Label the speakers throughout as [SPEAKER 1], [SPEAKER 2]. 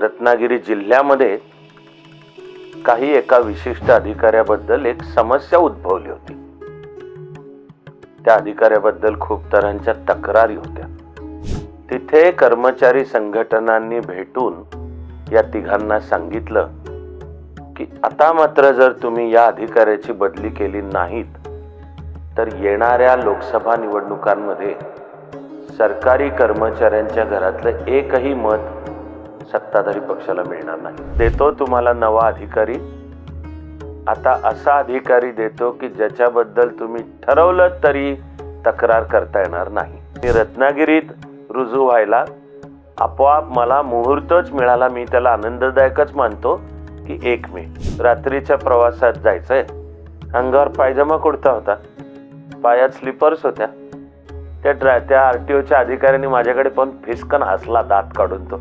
[SPEAKER 1] रत्नागिरी जिल्ह्यामध्ये काही एका विशिष्ट अधिकाऱ्याबद्दल एक समस्या उद्भवली होती. त्या अधिकाऱ्याबद्दल खूप तऱ्हांच्या तक्रारी होत्या. तिथे कर्मचारी संघटनांनी भेटून या तिघांना सांगितलं की आता मात्र जर तुम्ही या अधिकाऱ्याची बदली केली नाहीत तर येणाऱ्या लोकसभा निवडणुकांमध्ये सरकारी कर्मचाऱ्यांच्या घरातलं एकही मत सत्ताधारी पक्षाला मिळणार नाही. देतो तुम्हाला नवा अधिकारी. आता असा अधिकारी देतो की ज्याच्याबद्दल तुम्ही ठरवलं तरी तक्रार करता येणार नाही. मी रत्नागिरीत रुजू व्हायला आपोआप मला मुहूर्तच मिळाला. मी त्याला आनंददायकच मानतो की एक मे रात्रीच्या प्रवासात जायचंय. अंगावर पायजमा कुर्ता होता. पायात स्लिपर्स होत्या. त्या ड्रा त्या आर टी ओच्या अधिकाऱ्याने माझ्याकडे पण फिसकन हसला दात काढून तो.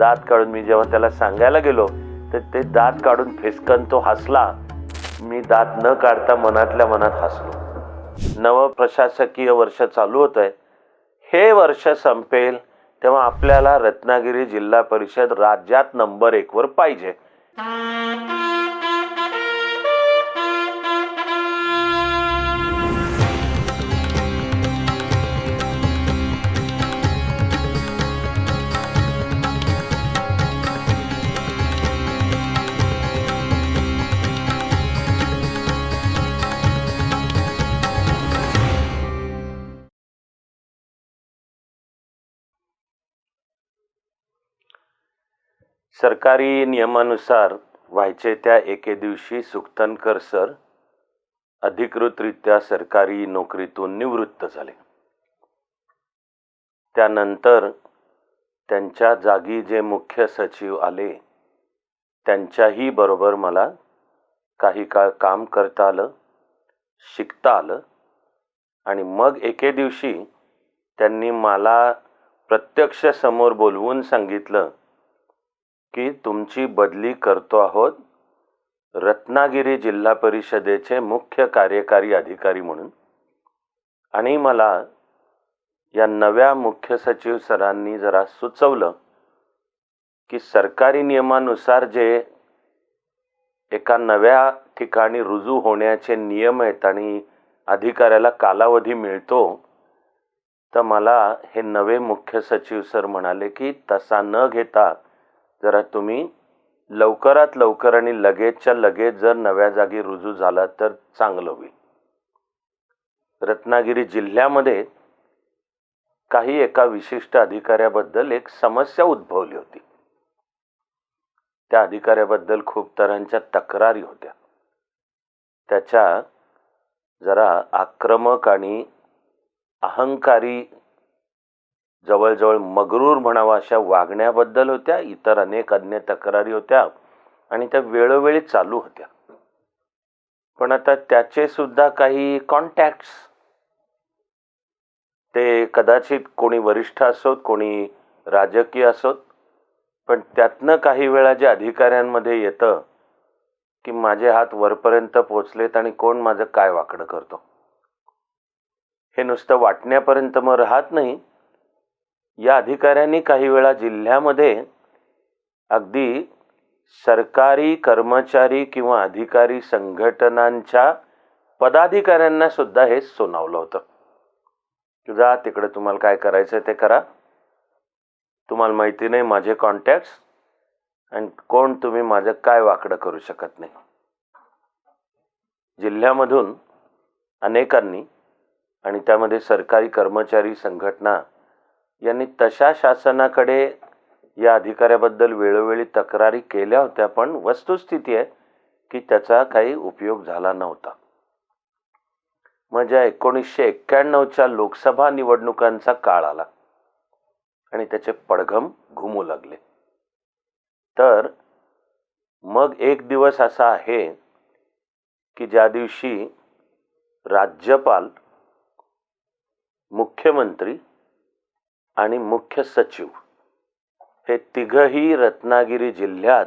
[SPEAKER 1] दात काढून मी जेव्हा त्याला सांगायला गेलो तर ते दात काढून फिसकन तो हसला. मी दात न काढता मनातल्या मनात हसलो. नव प्रशासकीय वर्ष चालू होत आहे हे वर्ष संपेल तेव्हा आपल्याला रत्नागिरी जिल्हा परिषद राज्यात नंबर एकवर पाहिजे. सरकारी नियमानुसार व्हायचे त्या एके दिवशी सुक्तनकर सर अधिकृतरित्या सरकारी नोकरीतून निवृत्त झाले. त्यानंतर त्यांच्या जागी जे मुख्य सचिव आले त्यांच्याही बरोबर मला काही काळ काम करता आलं शिकता आलं आणि मग एके दिवशी त्यांनी मला प्रत्यक्ष समोर बोलवून सांगितलं की तुमची बदली करतो आहोत रत्नागिरी जिल्हा परिषदेचे मुख्य कार्यकारी अधिकारी म्हणून. आणि मला या नव्या मुख्य सचिव सरांनी जरा सुचवलं की सरकारी नियमानुसार जे एका नव्या ठिकाणी रुजू होण्याचे नियम आहेत आणि अधिकाऱ्याला कालावधी मिळतो तर मला हे नवे मुख्य सचिव सर म्हणाले की तसा न घेता जरा तुम्ही लवकरात लवकर आणि लगेचच्या लगेच जर नव्या जागी रुजू झाला तर चांगलं होईल. रत्नागिरी जिल्ह्यामध्ये काही एका विशिष्ट अधिकाऱ्याबद्दल एक समस्या उद्भवली होती. त्या अधिकाऱ्याबद्दल खूप तऱ्हांच्या तक्रारी होत्या. त्याच्या जरा आक्रमक आणि अहंकारी जवळजवळ मगरूर म्हणावा अशा वागण्याबद्दल होत्या इतर अनेक अन्य तक्रारी होत्या आणि त्या वेळोवेळी चालू होत्या. पण आता त्याचे सुद्धा काही कॉन्टॅक्ट्स ते कदाचित कोणी वरिष्ठ असोत कोणी राजकीय असोत पण त्यातनं काही वेळा जे अधिकाऱ्यांमध्ये येतं की माझे हात वरपर्यंत पोचलेत आणि कोण माझं काय वाकडं करतो. हे नुसतं वाटण्यापर्यंत मग राहत नाही. या अधिकाऱ्यांनी काही वेळा जिल्ह्यामध्ये अगदी सरकारी कर्मचारी किंवा अधिकारी संघटनांच्या पदाधिकाऱ्यांना सुद्धा हे सुनावलं होतं. की जा तिकडे तुम्हाला काय करायचं ते करा. तुम्हाला माहिती नाही माझे कॉन्टॅक्ट्स आणि कोण तुम्ही माझं काय वाकडं करू शकत नाही. जिल्ह्यामधून अनेकांनी आणि त्यामध्ये सरकारी कर्मचारी संघटना यांनी तशा शासनाकडे या अधिकाऱ्याबद्दल वेळोवेळी तक्रारी केल्या होत्या पण वस्तुस्थिती आहे की त्याचा काही उपयोग झाला नव्हता. म्हणजे एकोणीसशे एक्क्याण्णवच्या लोकसभा निवडणुकांचा काळ आला आणि त्याचे पडघम घुमू लागले. तर मग एक दिवस असा आहे की ज्या दिवशी राज्यपाल मुख्यमंत्री आणि मुख्य सचिव. हे तिघही रत्नागिरी जिल्ह्यात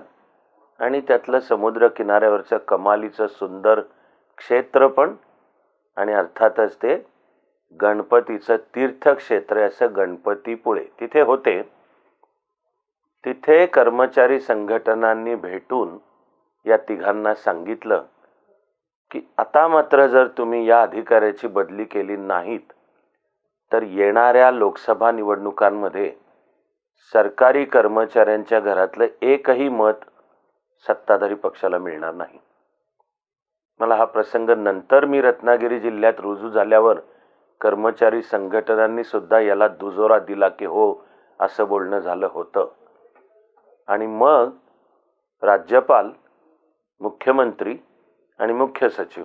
[SPEAKER 1] आणि त्यातलं समुद्र किनाऱ्यावरचं कमालीचं सुंदर क्षेत्र पण आणि अर्थातच ते गणपतीचं तीर्थक्षेत्र असं गणपतीपुळे तिथे होते. तिथे कर्मचारी संघटनांनी भेटून या तिघांना सांगितलं की आता मात्र जर तुम्ही या अधिकाऱ्याची बदली केली नाहीत तर येणाऱ्या लोकसभा निवडणुकांमध्ये सरकारी कर्मचाऱ्यांच्या घरातलं एकही मत सत्ताधारी पक्षाला मिळणार नाही. मला हा प्रसंग नंतर मी रत्नागिरी जिल्ह्यात रुजू झाल्यावर कर्मचारी संघटनांनी सुद्धा याला दुजोरा दिला की हो असं बोलणं झालं होतं. आणि मग राज्यपाल मुख्यमंत्री आणि मुख्य सचिव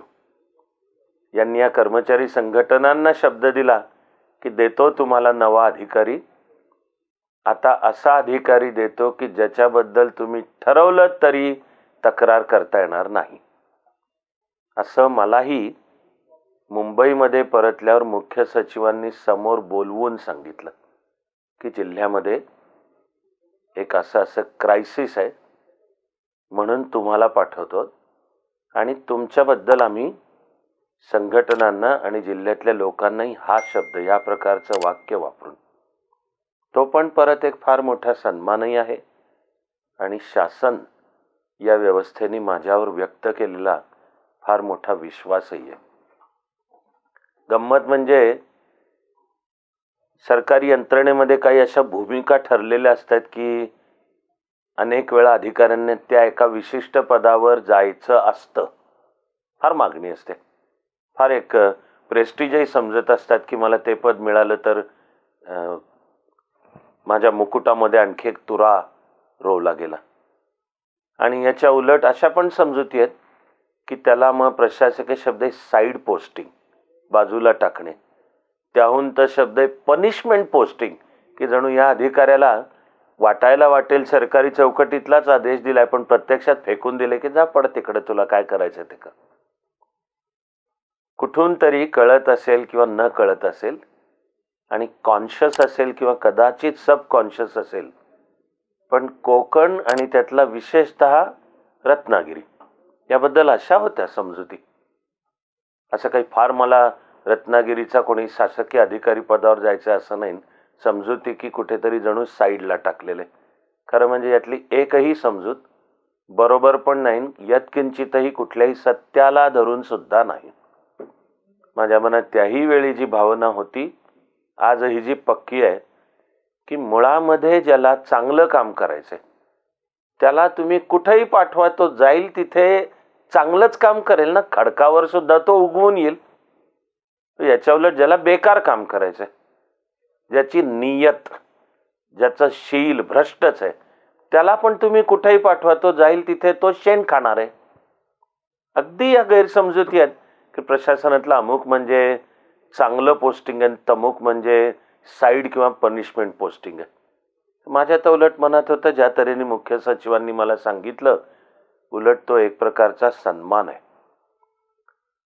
[SPEAKER 1] यांनी या कर्मचारी संघटनांना शब्द दिला. की देतो तुम्हाला नवा अधिकारी. आता असा अधिकारी देतो की ज्याच्याबद्दल तुम्ही ठरवलं तरी तक्रार करता येणार नाही. असं मलाही मुंबईमध्ये परतल्यावर मुख्य सचिवांनी समोर बोलवून सांगितलं की जिल्ह्यामध्ये एक असं असं क्रायसिस आहे म्हणून तुम्हाला पाठवतो आणि तुमच्याबद्दल आम्ही संघटनांना आणि जिल्ह्यातल्या लोकांनाही हा शब्द या प्रकारचं वाक्य वापरून. तो पण परत एक फार मोठा सन्मानही आहे. आणि शासन या व्यवस्थेने माझ्यावर व्यक्त केलेला फार मोठा विश्वासही आहे. गंमत म्हणजे सरकारी यंत्रणेमध्ये काही अशा भूमिका ठरलेल्या असतात की अनेक वेळा अधिकाऱ्यांनी त्या एका विशिष्ट पदावर जायचं असतं. फार मागणी असते. फार एक प्रेस्टिजही समजत असतात की मला ते पद मिळालं तर माझ्या मुकुटामध्ये आणखी एक तुरा रोवला गेला आणि याच्या उलट अशा पण समजुती आहेत की त्याला मग प्रशासकीय शब्द आहे साईड पोस्टिंग बाजूला टाकणे. त्याहून तर शब्द आहे पनिशमेंट पोस्टिंग की जणू या अधिकाऱ्याला वाटायला वाटेल सरकारी चौकटीतलाच आदेश दिलाय पण प्रत्यक्षात फेकून दिले की जा पड तिकडे तुला काय करायचं ते का कुठून तरी कळत असेल किंवा न कळत असेल आणि कॉन्शियस असेल किंवा कदाचित सबकॉन्शियस असेल पण कोकण आणि त्यातला विशेषत रत्नागिरी याबद्दल अशा होत्या समजुती. असं काही फार मला रत्नागिरीचा कोणी शासकीय अधिकारी पदावर जायचं असं नाही समजुती की कुठेतरी जणू साईडला टाकलेले. खरं म्हणजे यातली एकही समजूत बरोबर पण नाही यत्किंचितही कुठल्याही सत्याला धरून सुद्धा नाही. माझ्या मनात त्याही वेळी जी भावना होती आज ही जी पक्की आहे की मुळामध्ये ज्याला चांगलं काम करायचंय त्याला तुम्ही कुठेही पाठवा तो जाईल तिथे चांगलंच काम करेल ना खडकावर सुद्धा तो उगवून येईल. याच्या उलट ज्याला बेकार काम करायचंय ज्याची नियत ज्याचं शील भ्रष्टच आहे त्याला पण तुम्ही कुठेही पाठवा तो जाईल तिथे तो शेण खाणार आहे. अगदी या गैरसमजुती आहेत. की प्रशासनातलं अमुक म्हणजे चांगलं पोस्टिंग आहे तमुक म्हणजे साईड किंवा पनिशमेंट पोस्टिंग आहे माझ्या तर उलट मनात होतं ज्या तऱ्हेने मुख्य सचिवांनी मला सांगितलं उलट तो एक प्रकारचा सन्मान आहे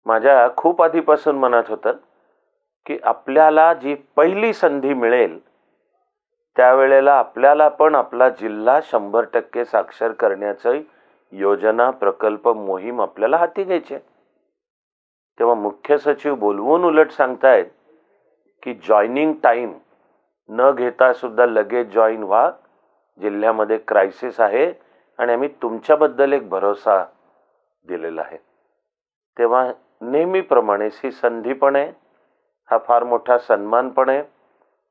[SPEAKER 1] माझ्या खूप आधीपासून मनात होतं की आपल्याला जी पहिली संधी मिळेल त्यावेळेला आपल्याला पण आपला जिल्हा शंभर टक्के साक्षर करण्याचं योजना प्रकल्प मोहीम आपल्याला हाती घ्यायची आहे. तेव्हा मुख्य सचिव बोलवून उलट सांगतायत की जॉईनिंग टाईम न घेता सुद्धा लगेच जॉईन व्हा. जिल्ह्यामध्ये क्रायसिस आहे आणि आम्ही तुमच्याबद्दल एक भरोसा दिलेला आहे. तेव्हा नेहमीप्रमाणेच ही संधी पण आहे हा फार मोठा सन्मान पण आहे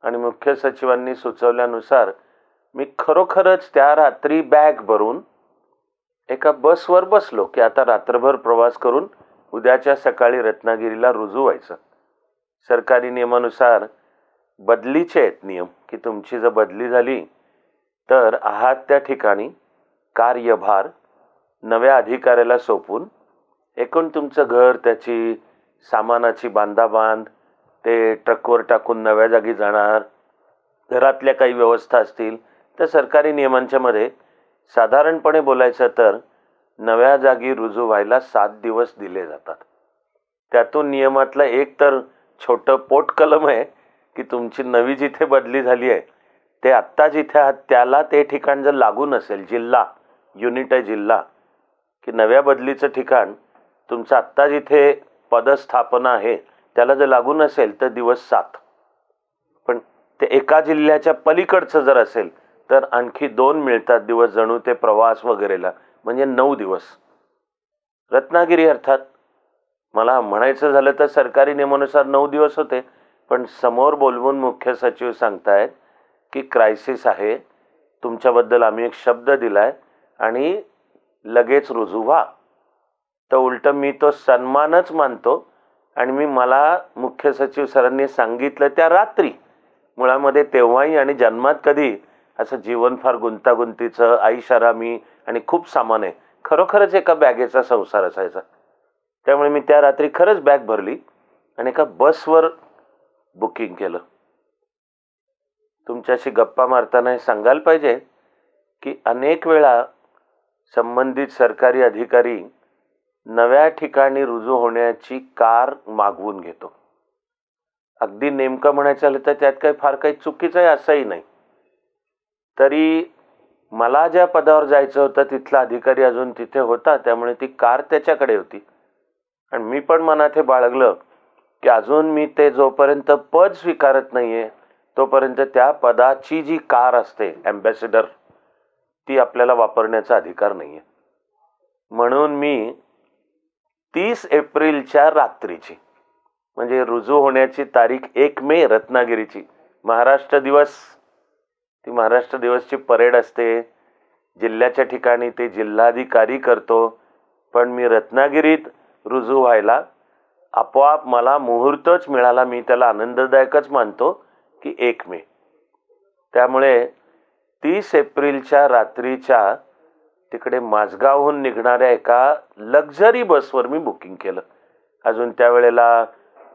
[SPEAKER 1] आणि मुख्य सचिवांनी सुचवल्यानुसार मी खरोखरच त्या रात्री बॅग भरून एका बसवर बसलो की आता रात्रभर प्रवास करून उद्याच्या सकाळी रत्नागिरीला रुजू व्हायचं. सरकारी नियमानुसार बदलीचे आहेत नियम. की तुमची जर बदली झाली तर आहात त्या ठिकाणी कार्यभार नव्या अधिकाऱ्याला सोपून एकूण तुमचं घर त्याची सामानाची बांधाबांध ते ट्रकवर टाकून नव्या जागी जाणार घरातल्या काही व्यवस्था असतील तर सरकारी नियमांच्यामध्ये साधारणपणे बोलायचं तर नव्या जागी रुजू व्हायला सात दिवस दिले जातात. त्यातून नियमातलं एक तर छोटं पोटकलम आहे की तुमची नवी जिथे बदली झाली आहे ते आत्ता जिथे आहात त्याला ते ठिकाण जर लागून असेल जिल्हा युनिट आहे जिल्हा की नव्या बदलीचं ठिकाण तुमचं आत्ता जिथे पदस्थापना आहे त्याला जर लागून असेल तर दिवस सात. पण ते एका जिल्ह्याच्या पलीकडचं जर असेल तर आणखी दोन मिळतात दिवस जणू ते प्रवास वगैरेला. म्हणजे नऊ दिवस. रत्नागिरी अर्थात मला म्हणायचं झालं तर सरकारी नियमानुसार नऊ दिवस होते. पण समोर बोलवून मुख्य सचिव सांगतायत की क्रायसिस आहे. तुमच्याबद्दल आम्ही एक शब्द दिला आहे आणि लगेच रुजू व्हा तर उलट मी तो सन्मानच मानतो आणि मी मला मुख्य सचिव सरांनी सांगितलं त्या रात्री. मुळामध्ये तेव्हाही आणि जन्मात कधी असं जीवन फार गुंतागुंतीचं आईशारा मी आणि खूप सामान आहे. खरोखरच एका बॅगेचा संसार असायचा. त्यामुळे मी त्या रात्री खरंच बॅग भरली आणि एका बसवर बुकिंग केलं. तुमच्याशी गप्पा मारताना हे सांगायला पाहिजे की अनेक वेळा संबंधित सरकारी अधिकारी नव्या ठिकाणी रुजू होण्याची कार मागवून घेतो. अगदी नेमकं म्हणायचं झालं तर त्यात काही फार काही चुकीचं आहे असंही नाही. तरी मला ज्या पदावर जायचं होतं तिथला अधिकारी अजून तिथे होता त्यामुळे ती कार त्याच्याकडे होती. आणि मी पण मनात हे बाळगलं की अजून मी ते जोपर्यंत पद स्वीकारत नाही आहे तोपर्यंत त्या पदाची जी कार असते ॲम्बॅसेडर ती आपल्याला वापरण्याचा अधिकार नाही आहे म्हणून मी तीस एप्रिलच्या रात्रीची म्हणजे रुजू होण्याची तारीख एक मे रत्नागिरीची महाराष्ट्र दिवस ती महाराष्ट्र दिवसची परेड असते. जिल्ह्याच्या ठिकाणी ते जिल्हाधिकारी करतो. पण मी रत्नागिरीत रुजू व्हायला आपोआप मला मुहूर्तच मिळाला. मी त्याला आनंददायकच मानतो की एक मे. त्यामुळे तीस एप्रिलच्या रात्रीच्या तिकडे माझगावहून निघणाऱ्या एका लक्झरी बसवर मी बुकिंग केलं. अजून त्यावेळेला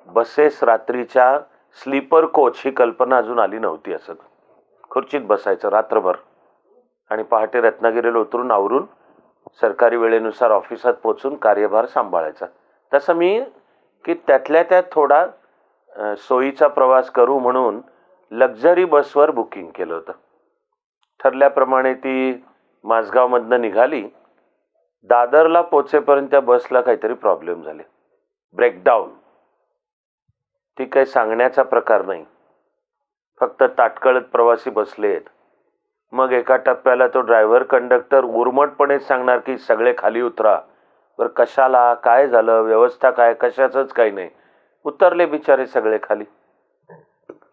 [SPEAKER 1] बसेस रात्रीच्या स्लीपर कोच ही कल्पना अजून आली नव्हती असं. खुर्चीत बसायचं रात्रभर. आणि पहाटे रत्नागिरीला उतरून आवरून सरकारी वेळेनुसार ऑफिसात पोचून कार्यभार सांभाळायचा. तसं मी की त्यातल्या त्यात थोडा सोयीचा प्रवास करू म्हणून लक्झरी बसवर बुकिंग केलं होतं. ठरल्याप्रमाणे ती माझगावमधनं निघाली. दादरला पोचेपर्यंत त्या बसला काहीतरी प्रॉब्लेम झाले. ब्रेकडाऊन. ती काही सांगण्याचा प्रकार नाही. फक्त ताटकळत प्रवासी बसलेत मग एका टप्प्याला तो ड्रायव्हर कंडक्टर उर्मटपणे सांगणार की सगळे खाली उतरा. बरं कशाला? काय झालं? व्यवस्था काय? कशाचंच काही नाही. उतरले बिचारे सगळे खाली.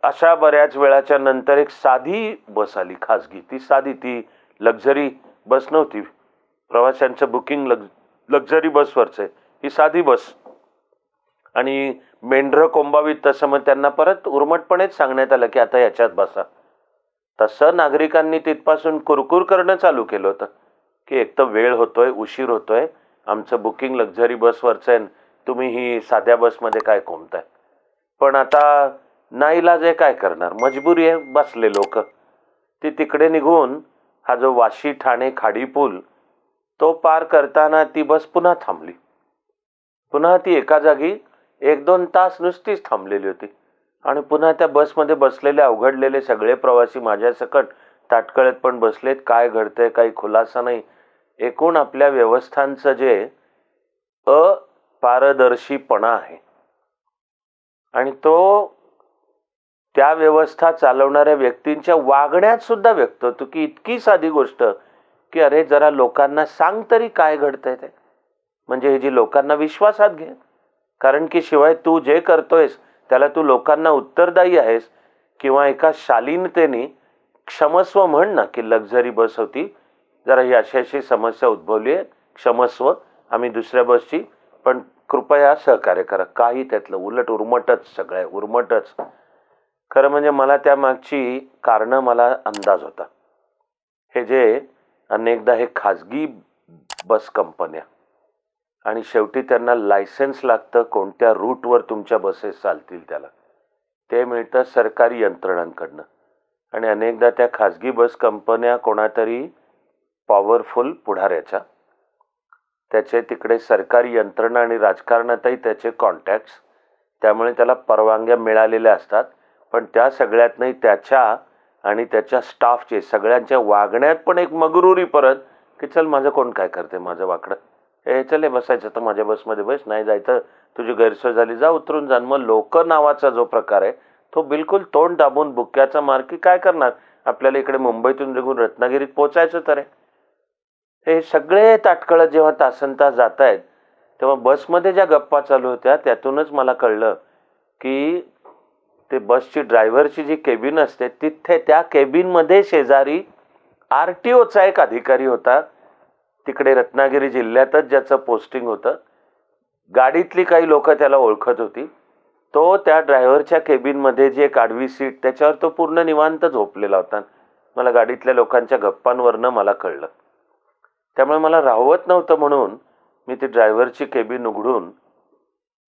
[SPEAKER 1] अशा बऱ्याच वेळाच्या नंतर एक साधी बस आली खाजगी. ती साधी ती लक्झरी बस नव्हती. प्रवाशांचं बुकिंग लग लक्झरी बसवरचं. आहे ही साधी बस. आणि मेंढरं कोंबावीत तसं मग त्यांना परत उर्मटपणेच सांगण्यात आलं की आता याच्यात बसा. तसं नागरिकांनी तिथपासून कुरकुर करणं चालू केलं होतं. की एक तर वेळ होतोय उशीर होतोय. आमचं बुकिंग लक्झरी बसवरचं आहे तुम्ही ही साध्या बसमध्ये काय कोंबताय? पण आता नाईलाज आहे काय करणार? मजबुरी आहे बसले लोक. ती तिकडे निघून हा जो वाशी ठाणे खाडी पूल तो पार करताना ती बस पुन्हा थांबली. पुन्हा ती एका जागी एक दोन तास नुसतीच थांबलेली होती. आणि पुन्हा त्या बसमध्ये बसलेले अवघडलेले सगळे प्रवासी माझ्यासकट ताटकळत पण बसलेत. काय घडतंय काही खुलासा नाही. एकूण आपल्या व्यवस्थांचं जे अपारदर्शीपणा आहे. आणि तो त्या व्यवस्था चालवणाऱ्या व्यक्तींच्या वागण्यात सुद्धा व्यक्त होतो की इतकी साधी गोष्ट की अरे जरा लोकांना सांग तरी काय घडतंय ते. म्हणजे हे जी लोकांना विश्वासात घे कारण की शिवाय तू जे करतोयस त्याला तू लोकांना उत्तरदायी आहेस किंवा एका शालीनतेने क्षमस्व म्हण ना की लक्झरी बस होती. जरा ही अशी अशी समस्या उद्भवली आहे. क्षमस्व आम्ही दुसऱ्या बसची पण कृपया सहकार्य करा. काही त्यातलं उलट उर्मटच सगळं आहे उर्मटच. खरं म्हणजे मला त्या मागची कारणं मला अंदाज होता. हे जे अनेकदा हे खाजगी बस कंपन्या आणि शेवटी त्यांना लायसन्स लागतं कोणत्या रूटवर तुमच्या बसेस चालतील त्याला. ते मिळतं सरकारी यंत्रणांकडनं. आणि अनेकदा त्या खाजगी बस कंपन्या कोणातरी पॉवरफुल पुढाऱ्याच्या. त्याचे तिकडे सरकारी यंत्रणा आणि राजकारणातही त्याचे कॉन्टॅक्ट्स त्यामुळे त्याला परवानग्या मिळालेल्या असतात. पण त्या सगळ्यातनंही त्याच्या आणि त्याच्या स्टाफचे सगळ्यांच्या वागण्यात पण एक मगरुरी परत की चल माझं कोण काय करते माझं वाकडं. हे चले बसायचं तर माझ्या बसमध्ये बस नाही जायचं. तुझी गैरसोय झाली जा उतरून जाण मग लोक नावाचा जो प्रकार आहे तो बिलकुल तोंड दाबून बुक्याचा मार की काय करणार? आपल्याला इकडे मुंबईतून निघून रत्नागिरीत पोचायचं तर आहे. हे सगळे ताटकळत जेव्हा तासन तास जात आहेत तेव्हा बसमध्ये ज्या गप्पा चालू होत्या त्यातूनच मला कळलं की ते बसची ड्रायव्हरची जी केबिन असते तिथे त्या केबिनमध्ये शेजारी आर टी ओचा एक अधिकारी होता. तिकडे रत्नागिरी जिल्ह्यातच ज्याचं पोस्टिंग होतं. गाडीतली काही लोक त्याला ओळखत होती. तो त्या ड्रायव्हरच्या केबिनमध्ये जी एक आडवी सीट त्याच्यावर तो पूर्ण निवांत झोपलेला होता. मला गाडीतल्या लोकांच्या गप्पांवरनं मला कळलं. त्यामुळे मला राहवत नव्हतं म्हणून मी ती ड्रायव्हरची केबिन उघडून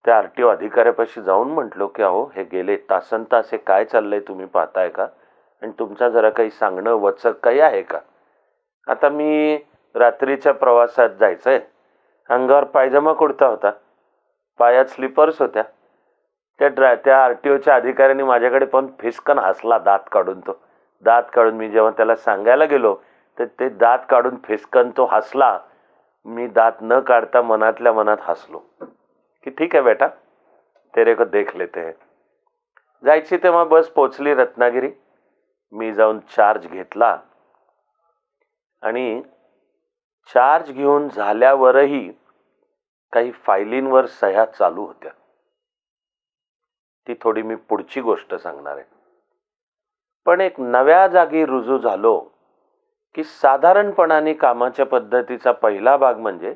[SPEAKER 1] त्या आर टी ओ अधिकाऱ्यापाशी जाऊन म्हटलो की अहो हे गेले तासन तास हे काय चाललंय तुम्ही पाहताय का? आणि तुमचा जरा काही सांगणं वचक काही आहे का? आता मी रात्रीच्या प्रवासात जायचं आहे अंगावर पायजमा कुर्ता होता. पायात स्लिपर्स होत्या. त्या ड्राय त्या आर टी ओच्या अधिकाऱ्याने माझ्याकडे पण फिसकन हसला दात काढून तो. दात काढून मी जेव्हा त्याला सांगायला गेलो तर ते दात काढून फिसकन तो हसला. मी दात न काढता मनातल्या मनात हसलो. की ठीक आहे बेटा तेरे को देख लेते हैं. जायची तेव्हा बस पोचली रत्नागिरी. मी जाऊन चार्ज घेतला. आणि चार्ज घेऊन झाल्यावरही काही फायलींवर सह्या चालू होत्या. ती थोडी मी पुढची गोष्ट सांगणार आहे. पण एक नव्या जागी रुजू झालो की साधारणपणाने कामाच्या पद्धतीचा पहिला भाग म्हणजे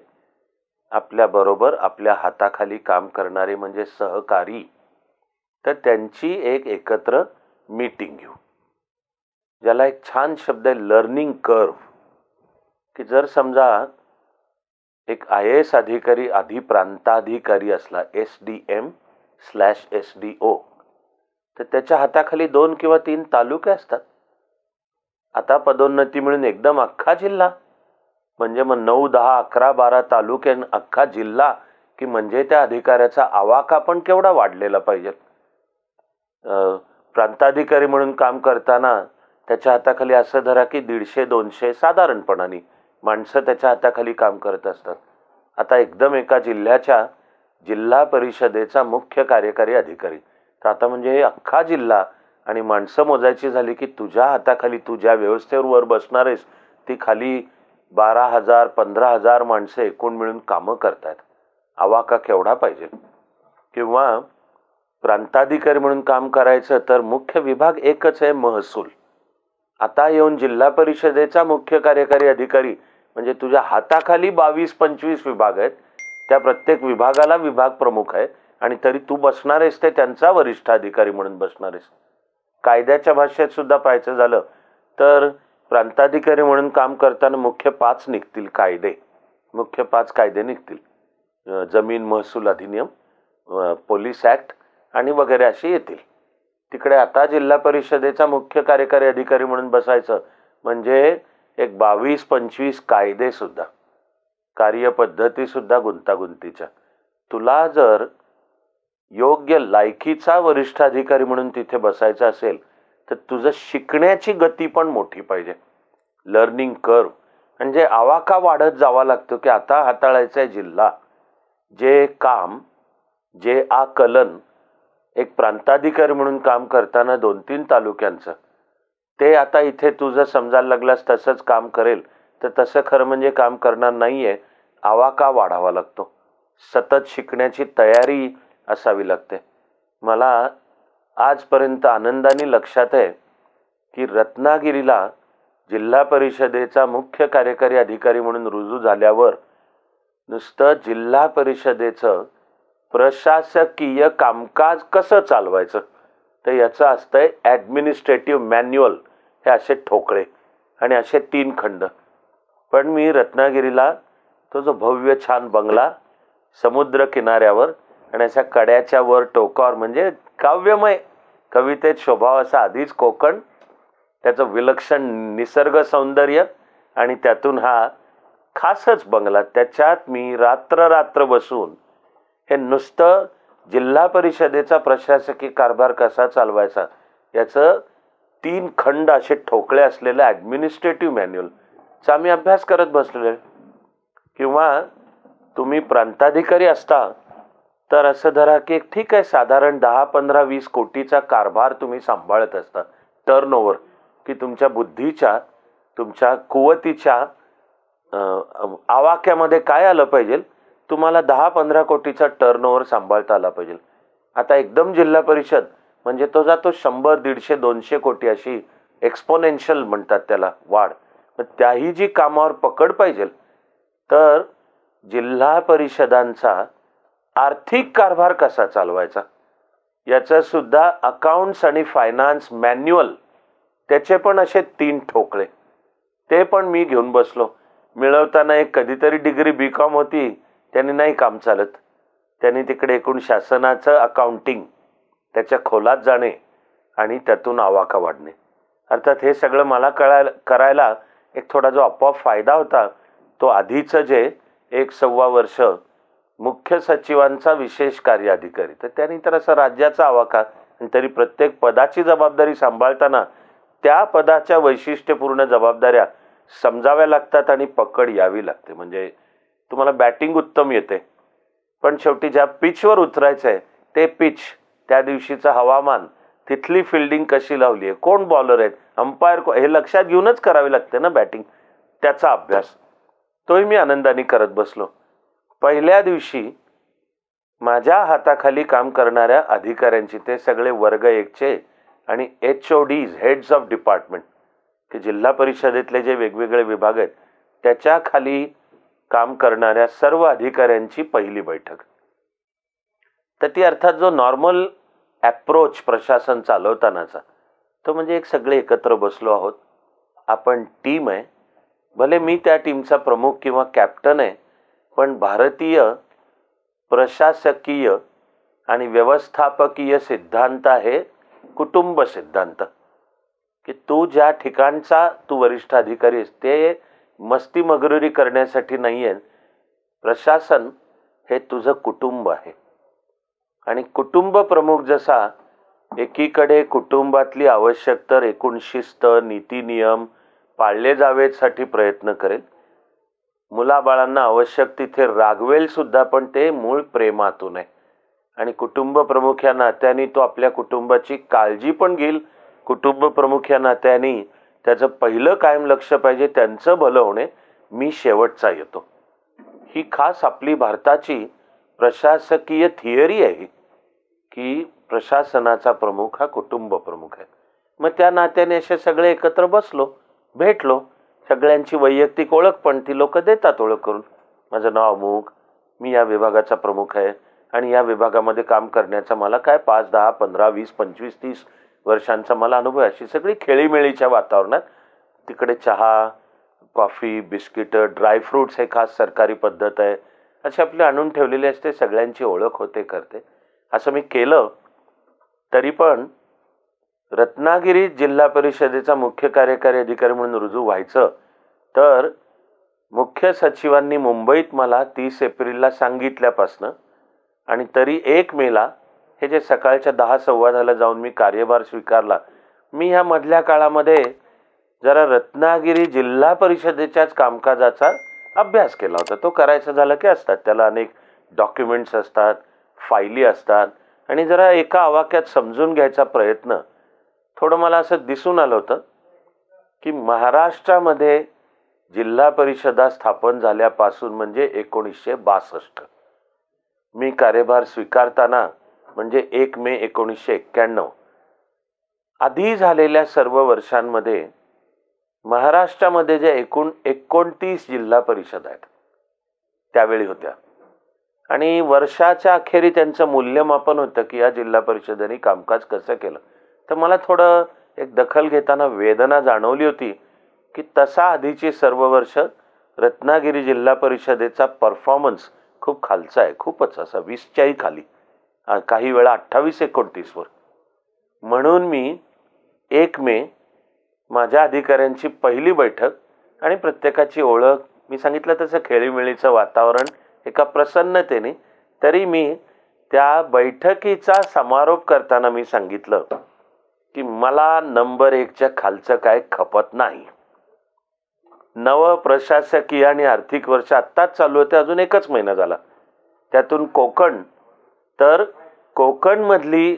[SPEAKER 1] आपल्या बरोबर आपल्या हाताखाली काम करणारे म्हणजे सहकारी तर त्यांची एक एकत्र मीटिंग घेऊ ज्याला एक छान शब्द आहे लर्निंग कर्व की जर समजा एक आय एस अधिकारी आधी प्रांताधिकारी असला S D M slash S D O तर त्याच्या हाताखाली दोन किंवा तीन तालुके असतात. आता पदोन्नती मिळून एकदम अख्खा जिल्हा म्हणजे मग नऊ दहा अकरा बारा तालुके अख्खा जिल्हा की म्हणजे त्या अधिकाऱ्याचा आवाका पण केवढा वाढलेला पाहिजे. अं, प्रांताधिकारी म्हणून काम करताना त्याच्या हाताखाली असं धरा की दीडशे दोनशे साधारणपणाने माणसं त्याच्या हाताखाली काम करत असतात. आता एकदम एका जिल्ह्याच्या जिल्हा परिषदेचा मुख्य कार्यकारी अधिकारी. तर आता म्हणजे अख्खा जिल्हा आणि माणसं मोजायची झाली की तुझ्या हाताखाली तू ज्या व्यवस्थेवर वर बसणार आहेस ती खाली बारा हजार पंधरा हजार माणसं एकूण मिळून कामं करतात आवाका केवढा पाहिजे? किंवा प्रांताधिकारी म्हणून काम करायचं तर मुख्य विभाग एकच आहे महसूल. आता येऊन जिल्हा परिषदेचा मुख्य कार्यकारी अधिकारी म्हणजे तुझ्या हाताखाली बावीस पंचवीस विभाग आहेत. त्या प्रत्येक विभागाला विभाग प्रमुख आहे. आणि तरी तू बसणार आहेस ते त्यांचा वरिष्ठ अधिकारी म्हणून बसणार आहेस. कायद्याच्या भाषेत सुद्धा पाहायचं झालं तर प्रांताधिकारी म्हणून काम करताना मुख्य पाच निघतील कायदे. मुख्य पाच कायदे निघतील. जमीन महसूल अधिनियम पोलीस ॲक्ट आणि वगैरे अशी येतील. तिकडे आता जिल्हा परिषदेचा मुख्य कार्यकारी अधिकारी म्हणून बसायचं म्हणजे एक बावीस पंचवीस कायदेसुद्धा कार्यपद्धतीसुद्धा गुंतागुंतीच्या. तुला जर योग्य लायकीचा वरिष्ठ अधिकारी म्हणून तिथे बसायचा असेल तर तुझं शिकण्याची गती पण मोठी पाहिजे. लर्निंग कर्व म्हणजे आवाका वाढत जावा लागतो की आता हाताळायचं आहे जिल्हा. जे काम जे आकलन एक प्रांताधिकारी म्हणून काम करताना दोन तीन तालुक्यांचं. ते आता इथे तुझं समजायला लागलास तसंच काम करेल तर तसं खरं म्हणजे काम करणार नाही आहे आवाका वाढावा लागतो? सतत शिकण्याची तयारी असावी लागते. मला आजपर्यंत आनंदाने लक्षात आहे की रत्नागिरीला जिल्हा परिषदेचा मुख्य कार्यकारी अधिकारी म्हणून रुजू झाल्यावर नुसतं जिल्हा परिषदेचं प्रशासकीय कामकाज कसं चालवायचं? तर याचं असतंय ॲडमिनिस्ट्रेटिव्ह मॅन्युअल हे असे ठोकळे आणि असे तीन खंड. पण मी रत्नागिरीला तो जो भव्य छान बंगला समुद्र किनाऱ्यावर आणि अशा कड्याच्या वर टोकावर म्हणजे काव्यमय कवितेत शोभावाचा आधीच कोकण त्याचं विलक्षण निसर्ग सौंदर्य आणि त्यातून हा खासच बंगला. त्याच्यात मी रात्र रात्र बसून हे नुसतं जिल्हा परिषदेचा प्रशासकीय कारभार कसा चालवायचा याचं तीन खंड असे ठोकळे असलेलं ॲडमिनिस्ट्रेटिव्ह मॅन्युअलचा आम्ही अभ्यास करत बसलेलो आहे. किंवा तुम्ही प्रांताधिकारी असता तर असं धरा की ठीक आहे साधारण दहा पंधरा वीस कोटीचा कारभार तुम्ही सांभाळत असता. टर्नओवर की तुमच्या बुद्धीच्या तुमच्या कुवतीच्या आवाक्यामध्ये काय आलं पाहिजे तुम्हाला दहा पंधरा कोटीचा टर्नओव्हर सांभाळता आला पाहिजे. आता एकदम जिल्हा परिषद म्हणजे तो जातो शंभर दीडशे दोनशे कोटी अशी एक्सपोनेन्शियल म्हणतात त्याला वाढ. मग त्याही जी कामावर पकड पाहिजे तर जिल्हा परिषदांचा आर्थिक कारभार कसा चालवायचा? याचंसुद्धा अकाउंट्स आणि फायनान्स मॅन्युअल त्याचे पण असे तीन ठोकळे. ते पण मी घेऊन बसलो. मिळवताना एक कधीतरी डिग्री बी कॉम होती त्यांनी नाही काम चालत. त्यांनी तिकडे एकूण शासनाचं अकाउंटिंग त्याच्या खोलात जाणे आणि त्यातून आवाका वाढणे. अर्थात हे सगळं मला कळायला करायला एक थोडा जो आपोआप फायदा होता तो आधीचं जे एक सव्वा वर्ष मुख्य सचिवांचा विशेष कार्य अधिकारी तर त्यांनी तर असं राज्याचा आवाका आणि तरी प्रत्येक पदाची जबाबदारी सांभाळताना त्या पदाच्या वैशिष्ट्यपूर्ण जबाबदाऱ्या समजाव्या लागतात आणि पकड यावी लागते. म्हणजे तुम्हाला बॅटिंग उत्तम येते. पण शेवटी ज्या पिचवर उतरायचं आहे ते पिच त्या दिवशीचं हवामान तिथली फिल्डिंग कशी लावली आहे? कोण बॉलर आहेत? अंपायर हे लक्षात घेऊनच करावी लागते ना बॅटिंग त्याचा अभ्यास. तोही मी आनंदाने करत बसलो. पहिल्या दिवशी माझ्या हाताखाली काम करणाऱ्या अधिकाऱ्यांची ते सगळे वर्ग एकचे आणि H O Ds heads of department की जिल्हा परिषदेतले जे वेगवेगळे विभाग आहेत त्याच्याखाली काम करणाऱ्या सर्व अधिकाऱ्यांची पहिली बैठक. तर ती अर्थात जो नॉर्मल ॲप्रोच प्रशासन चालवतानाचा. तो म्हणजे एक सगळे एकत्र बसलो आहोत. आपण टीम आहे. भले मी त्या टीमचा प्रमुख किंवा कॅप्टन आहे पण भारतीय प्रशासकीय आणि व्यवस्थापकीय सिद्धांत आहे कुटुंब सिद्धांत. की तू ज्या ठिकाणचा तू वरिष्ठ अधिकारी आहेस ते मस्ती मगरुरी करण्यासाठी नाही आहे प्रशासन हे तुझं कुटुंब आहे. आणि कुटुंब प्रमुख जसा एकीकडे कुटुंबातली आवश्यक तर एकूण शिस्त नीती नियम पाळले जावेसाठी प्रयत्न करेल. मुलाबाळांना आवश्यक तिथे रागवेल सुद्धा पण ते मूळ प्रेमातून आहे. आणि कुटुंब प्रमुख या नात्याने तो आपल्या कुटुंबाची काळजी पण घेईल. कुटुंब प्रमुख या नात्याने त्याचं पहिलं कायम लक्ष पाहिजे त्यांचं भलं होणे मी शेवटचा येतो. ही खास आपली भारताची प्रशासकीय थिअरी आहे की प्रशासनाचा प्रमुख हा कुटुंब प्रमुख आहे. मग त्या नात्याने असे सगळे एकत्र बसलो भेटलो. सगळ्यांची वैयक्तिक ओळख पण ती लोक देतात ओळख करून. माझं नाव अमुक मी या विभागाचा प्रमुख आहे आणि या विभागामध्ये काम करण्याचा मला काय पाच दहा पंधरा वीस पंचवीस तीस वर्षांचा मला अनुभव अशी सगळी खेळीमेळीच्या वातावरणात तिकडे चहा कॉफी बिस्किटं ड्रायफ्रूट्स हे खास सरकारी पद्धत आहे. असे आपले आणून ठेवलेले असते सगळ्यांची ओळख होते करते. असं मी केलं तरी पण रत्नागिरी जिल्हा परिषदेचा मुख्य कार्यकारी अधिकारी म्हणून रुजू व्हायचं तर मुख्य सचिवांनी मुंबईत मला तीस एप्रिलला सांगितल्यापासनं आणि तरी एक मेला हे जे सकाळच्या दहा संवादाला जाऊन मी कार्यभार स्वीकारला मी ह्या मधल्या काळामध्ये जरा रत्नागिरी जिल्हा परिषदेच्याच कामकाजाचा अभ्यास केला होता. तो करायचा झाला की असतात. त्याला अनेक डॉक्युमेंट्स असतात फायली असतात. आणि जरा एका आवाक्यात समजून घ्यायचा प्रयत्न. थोडं मला असं दिसून आलं होतं की महाराष्ट्रामध्ये जिल्हा परिषदा स्थापन झाल्यापासून म्हणजे एकोणीसशे बासष्ट. मी कार्यभार स्वीकारताना म्हणजे एक मे एकोणीसशे एक्क्याण्णव. आधी झालेल्या सर्व वर्षांमध्ये महाराष्ट्रामध्ये जे एकूण एकोणतीस जिल्हा परिषद आहेत त्यावेळी होत्या. आणि वर्षाच्या अखेरी त्यांचं मूल्यमापन होतं की या जिल्हा परिषदेने कामकाज कसं केलं. तर मला थोडं एक दखल घेताना वेदना जाणवली होती की तसा आधीची सर्व वर्ष रत्नागिरी जिल्हा परिषदेचा परफॉर्मन्स खूप खालचा आहे खूपच असा वीसच्याही खाली काही वेळा अठ्ठावीस एकोणतीसवर. म्हणून मी एक मे माझ्या अधिकाऱ्यांची पहिली बैठक आणि प्रत्येकाची ओळख मी सांगितलं तसं खेळीमेळीचं वातावरण एका प्रसन्नतेने तरी मी त्या बैठकीचा समारोप करताना मी सांगितलं की मला नंबर एकच्या खालचं काय खपत नाही. नव प्रशासकीय आणि आर्थिक वर्ष आत्ताच चालू होते अजून एकच महिना झाला. त्यातून कोकण. तर कोकणमधली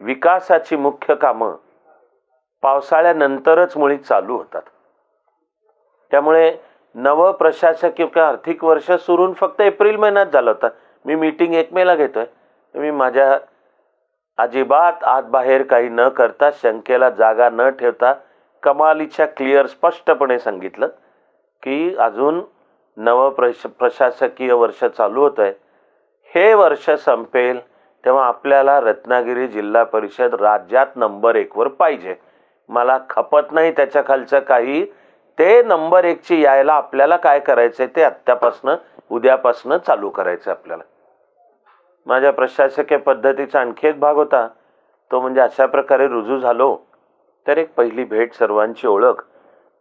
[SPEAKER 1] विकासाची मुख्य कामं पावसाळ्यानंतरच मुळी चालू होतात. त्यामुळे नवं प्रशासकीय किंवा आर्थिक वर्ष सुरून फक्त एप्रिल महिन्यात झालं होतं. मी मीटिंग एक मेला घेतोय. मी माझ्या अजिबात आत बाहेर काही न करता शंकेला जागा न ठेवता कमालीच्या क्लिअर स्पष्टपणे सांगितलं की अजून नवं प्रश प्रशासकीय वर्ष चालू होतं आहे हे वर्ष संपेल तेव्हा आपल्याला रत्नागिरी जिल्हा परिषद राज्यात नंबर एकवर पाहिजे. मला खपत नाही त्याच्या खालचं काही. ते नंबर एकची यायला आपल्याला काय करायचं ते आत्तापासनं उद्यापासनं चालू करायचं आपल्याला. माझ्या प्रशासकीय पद्धतीचा आणखी एक भाग होता. तो म्हणजे अशा प्रकारे रुजू झालो. तर एक पहिली भेट सर्वांची ओळख.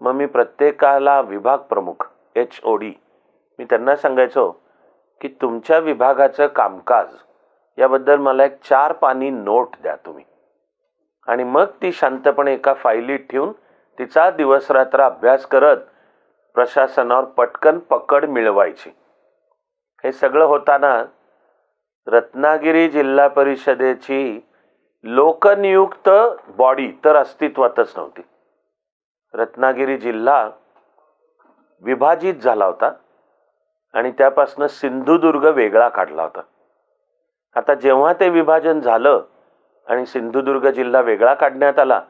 [SPEAKER 1] मग मी प्रत्येकाला विभाग प्रमुख एच ओ डी. मी त्यांना सांगायचो की तुमच्या विभागाचं कामकाज याबद्दल मला एक चार पानी नोट द्या तुम्ही. आणि मग ती शांतपणे एका फायलीत ठेवून तिचा दिवसरात्र अभ्यास करत प्रशासनावर पटकन पकड मिळवायची. हे सगळं होताना रत्नागिरी जिल्हा परिषदेची लोकनियुक्त बॉडी तर अस्तित्वातच नव्हती. रत्नागिरी जिल्हा विभाजित झाला होता आणि त्यापासनं सिंधुदुर्ग वेगळा काढला होता. आता जेव्हा ते विभाजन झालं आणि सिंधुदुर्ग जिल्हा वेगळा काढण्यात आला.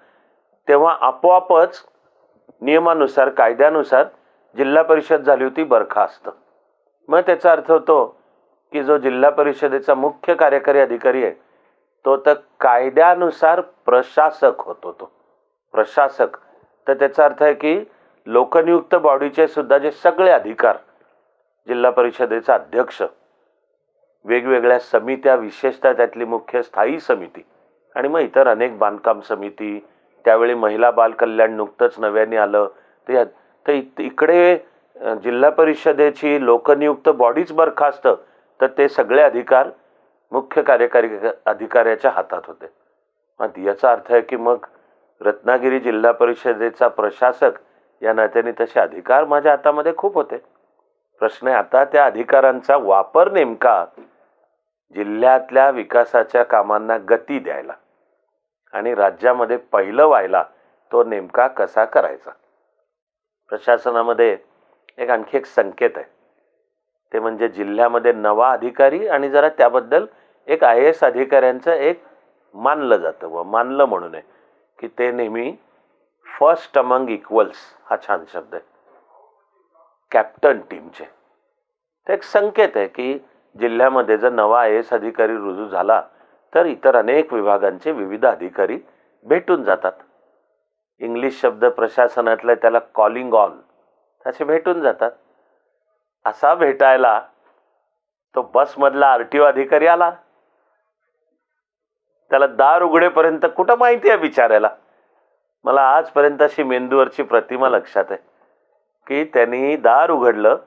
[SPEAKER 1] तेव्हा आपोआपच नियमानुसार कायद्यानुसार जिल्हा परिषद झाली होती बरखास्त. मग त्याचा अर्थ होतो की जो जिल्हा परिषदेचा मुख्य कार्यकारी अधिकारी आहे तो तर कायद्यानुसार प्रशासक होतो तो. प्रशासक. तर त्याचा अर्थ आहे की लोकनियुक्त बॉडीचे सुद्धा जे सगळे अधिकार जिल्हा परिषदेचा अध्यक्ष वेगवेगळ्या समित्या विशेषतः त्यातली मुख्य स्थायी समिती आणि मग इतर अनेक बांधकाम समिती त्यावेळी महिला बालकल्याण नुकतंच नव्याने आलं. तर तर इ- इकडे जिल्हा परिषदेची लोकनियुक्त बॉडीच बरखास्त तर ते सगळे अधिकार मुख्य कार्यकारी अधिकाऱ्याच्या हातात होते. मग याचा अर्थ आहे की मग रत्नागिरी जिल्हा परिषदेचा प्रशासक या नात्याने तसे अधिकार माझ्या हातामध्ये खूप होते. प्रश्न आहे आता त्या अधिकारांचा वापर नेमका जिल्ह्यातल्या विकासाच्या कामांना गती द्यायला. आणि राज्यामध्ये पहिलं व्हायला तो नेमका कसा करायचा? प्रशासनामध्ये एक आणखी एक संकेत आहे. ते म्हणजे जिल्ह्यामध्ये नवा अधिकारी आणि जरा त्याबद्दल एक आय एस अधिकाऱ्यांचं एक मानलं जातं व मानलं म्हणून आहे की ते नेहमी फर्स्ट अमंग इक्वल्स हा छान शब्द आहे. कॅप्टन टीमचे ते एक संकेत आहे की जिल्ह्यामध्ये जर नवा आय एस अधिकारी रुजू झाला तर इतर अनेक विभागांचे विविध अधिकारी भेटून जातात. इंग्लिश शब्द प्रशासनातले त्याला कॉलिंग ऑन असे भेटून जातात. असा भेटायला तो बसमधला आर टी ओ अधिकारी आला. त्याला दार उघडेपर्यंत कुठं माहिती आहे बिचारायला मला आजपर्यंत अशी मेंदूवरची प्रतिमा लक्षात आहे की त्यांनी दार उघडलं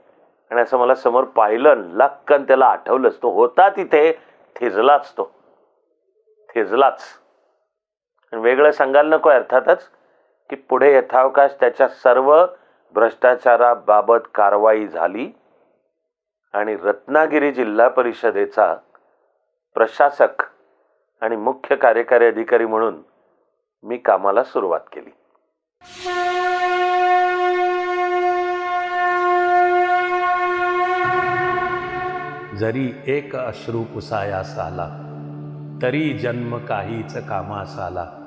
[SPEAKER 1] आणि असं मला समोर पाहिलं लक्कन त्याला आठवलंच. तो होता तिथे थिजलाच तो थिजलाच. वेगळं सांगायला नको अर्थातच की पुढे यथावकाश त्याच्या सर्व भ्रष्टाचाराबाबत कारवाई झाली आणि रत्नागिरी जिल्हा परिषदेचा प्रशासक आणि मुख्य कार्यकारी अधिकारी म्हणून मी कामाला सुरुवात केली.
[SPEAKER 2] जरी एक अश्रू पुसायास आला तरी जन्म काहीच कामास आला.